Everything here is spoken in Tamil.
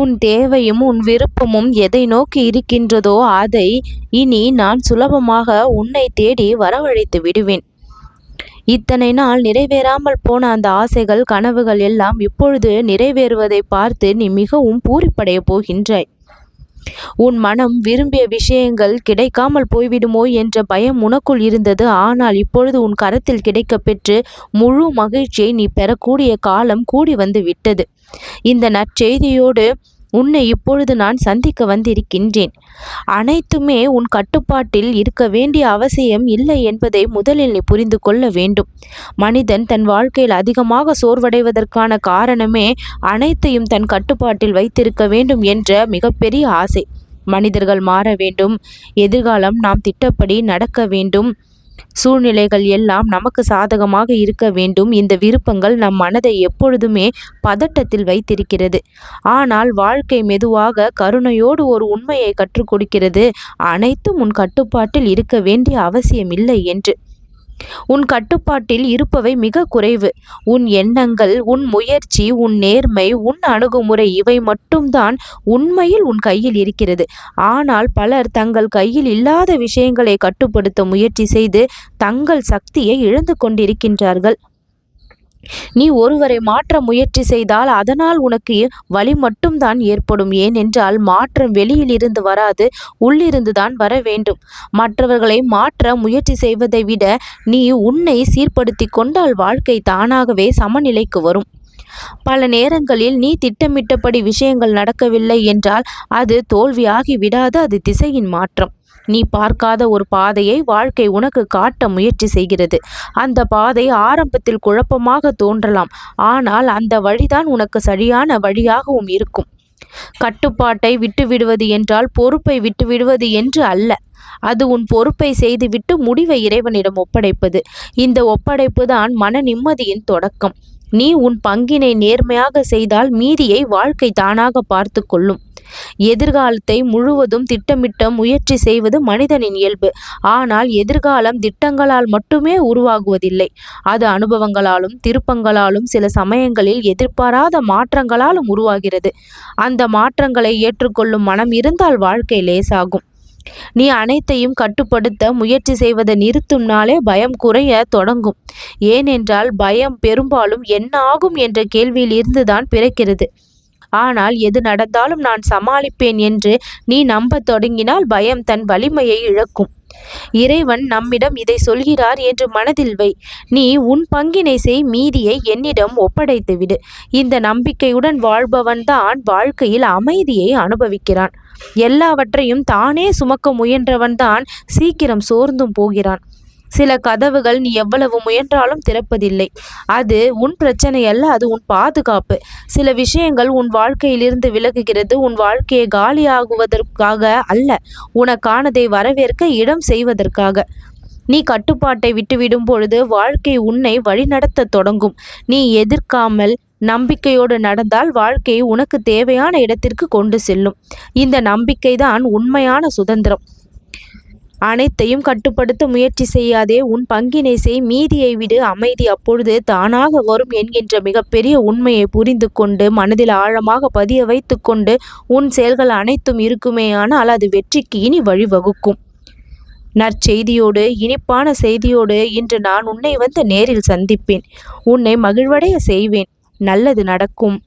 உன் தேவையும் உன் விருப்பமும் எதை நோக்கி இருக்கின்றதோ அதை இனி நான் சுலபமாக உன்னை தேடி வரவழைத்து விடுவேன். இத்தனை நாள் நிறைவேறாமல் போன அந்த ஆசைகள் கனவுகள் எல்லாம் இப்பொழுது நிறைவேறுவதை பார்த்து நீ மிகவும் பூரிப்படைய போகின்றாய். உன் மனம் விரும்பிய விஷயங்கள் கிடைக்காமல் போய்விடுமோ என்ற பயம் உனக்குள் இருந்தது. ஆனால் இப்பொழுது உன் கரத்தில் கிடைக்கப் பெற்று முழு மகிழ்ச்சியை நீ பெறக்கூடிய காலம் கூடி வந்து விட்டது. இந்த நற்செய்தியோடு உன்னை இப்பொழுது நான் சந்திக்க வந்திருக்கின்றேன். அனைத்துமே உன் கட்டுப்பாட்டில் இருக்க வேண்டிய அவசியம் இல்லை என்பதை முதலில் நீ புரிந்து கொள்ள வேண்டும். மனிதன் தன் வாழ்க்கையில் அதிகமாக சோர்வடைவதற்கான காரணமே அனைத்தையும் தன் கட்டுப்பாட்டில் வைத்திருக்க வேண்டும் என்ற மிகப்பெரிய ஆசை. மனிதர்கள் மாற வேண்டும். எதிர்காலம் நாம் திட்டப்படி நடக்க வேண்டும். சூழ்நிலைகள் எல்லாம் நமக்கு சாதகமாக இருக்க வேண்டும். இந்த விருப்பங்கள் நம் மனதை எப்பொழுதுமே பதட்டத்தில் வைத்திருக்கிறது. ஆனால் வாழ்க்கை மெதுவாக கருணையோடு ஒரு உண்மையை கற்றுக் கொடுக்கிறது. அனைத்தும் உன் கட்டுப்பாட்டில் இருக்க வேண்டிய அவசியமில்லை என்று. உன் கட்டுப்பாட்டில் இருப்பவை மிக குறைவு. உன் எண்ணங்கள் உன் முயற்சி உன் நேர்மை உன் அணுகுமுறை இவை மட்டும்தான் உண்மையில் உன் கையில் இருக்கிறது. ஆனால் பலர் தங்கள் கையில் இல்லாத விஷயங்களை கட்டுப்படுத்த முயற்சி செய்து தங்கள் சக்தியை இழந்து கொண்டிருக்கின்றார்கள். நீ ஒருவரை மாற்ற முயற்சி செய்தால் அதனால் உனக்கு வழி மட்டும்தான் ஏற்படும். ஏனென்றால் மாற்றம் வெளியில் இருந்து வராது உள்ளிருந்து தான் வர வேண்டும். மற்றவர்களை மாற்ற முயற்சி செய்வதை விட நீ உன்னை சீர்படுத்தி கொண்டால் வாழ்க்கை தானாகவே சமநிலைக்கு வரும். பல நேரங்களில் நீ திட்டமிட்டபடி விஷயங்கள் நடக்கவில்லை என்றால் அது தோல்வியாகி விடாது அது திசையின் மாற்றம். நீ பார்க்காத ஒரு பாதையை வாழ்க்கை உனக்கு காட்ட முயற்சி செய்கிறது. அந்த பாதை ஆரம்பத்தில் குழப்பமாக தோன்றலாம். ஆனால் அந்த வழிதான் உனக்கு சரியான வழியாகவும் இருக்கும். கட்டுப்பாட்டை விட்டுவிடுவது என்றால் பொறுப்பை விட்டுவிடுவது என்று அல்ல. அது உன் பொறுப்பை செய்துவிட்டு முடிவை இறைவனிடம் ஒப்படைப்பது. இந்த ஒப்படைப்பு தான் மன நிம்மதியின் தொடக்கம். நீ உன் பங்கினை நேர்மையாக செய்தால் மீதியை வாழ்க்கை தானாக பார்த்து கொள்ளும். எதிர்காலத்தை முழுவதும் திட்டமிட்ட முயற்சி செய்வது மனிதனின் இயல்பு. ஆனால் எதிர்காலம் திட்டங்களால் மட்டுமே உருவாகுவதில்லை. அது அனுபவங்களாலும் திருப்பங்களாலும் சில சமயங்களில் எதிர்பாராத மாற்றங்களாலும் உருவாகிறது. அந்த மாற்றங்களை ஏற்றுக்கொள்ளும் மனம் இருந்தால் வாழ்க்கை லேசாகும். நீ அனைத்தையும் கட்டுப்படுத்த முயற்சி செய்வதை நிறுத்தும் நாளே பயம் குறைய தொடங்கும். ஏனென்றால் பயம் பெரும்பாலும் என்ன ஆகும் என்ற கேள்வியில் இருந்துதான் பிறக்கிறது. ஆனால் எது நடந்தாலும் நான் சமாளிப்பேன் என்று நீ நம்பத் தொடங்கினால் பயம் தன் வலிமையை இழக்கும். இறைவன் நம்மிடம் இதை சொல்கிறார் என்று மனதில் வை. நீ உன் பங்கினை செய் மீதியை என்னிடம் ஒப்படைத்து விடு. இந்த நம்பிக்கையுடன் வாழ்பவன்தான் வாழ்க்கையில் அமைதியை அனுபவிக்கிறான். எல்லாவற்றையும் தானே சுமக்க முயன்றவன்தான் சீக்கிரம் சோர்ந்தும் போகிறான். சில கதவுகள் நீ எவ்வளவு முயன்றாலும் திறப்பதில்லை. அது உன் பிரச்சனை அல்ல அது உன் பாதுகாப்பு. சில விஷயங்கள் உன் வாழ்க்கையிலிருந்து விலகுகிறது உன் வாழ்க்கையை காலியாகுவதற்காக அல்ல உனக்கானதை வரவேற்க இடம் செய்வதற்காக. நீ கட்டுப்பாட்டை விட்டுவிடும் பொழுது வாழ்க்கை உன்னை வழிநடத்த தொடங்கும். நீ எதிர்க்காமல் நம்பிக்கையோடு நடந்தால் வாழ்க்கை உனக்கு தேவையான இடத்திற்கு கொண்டு செல்லும். இந்த நம்பிக்கைதான் உண்மையான சுதந்திரம். அனைத்தையும் கட்டுப்படுத்த முயற்சி செய்யாதே உன் பங்கினை செய் மீதியை விடு அமைதி அப்பொழுது தானாக வரும் என்கின்ற மிகப்பெரிய உண்மையை புரிந்து கொண்டு மனதில் ஆழமாக பதிய வைத்து கொண்டு உன் செயல்கள் அனைத்தும் இருக்குமேயானால் அது வெற்றிக்கு இனி வழிவகுக்கும். நற்செய்தியோடு இனிப்பான செய்தியோடு இன்று நான் உன்னை வந்து நேரில் சந்திப்பேன். உன்னை மகிழ்வடைய செய்வேன். நல்லது நடக்கும்.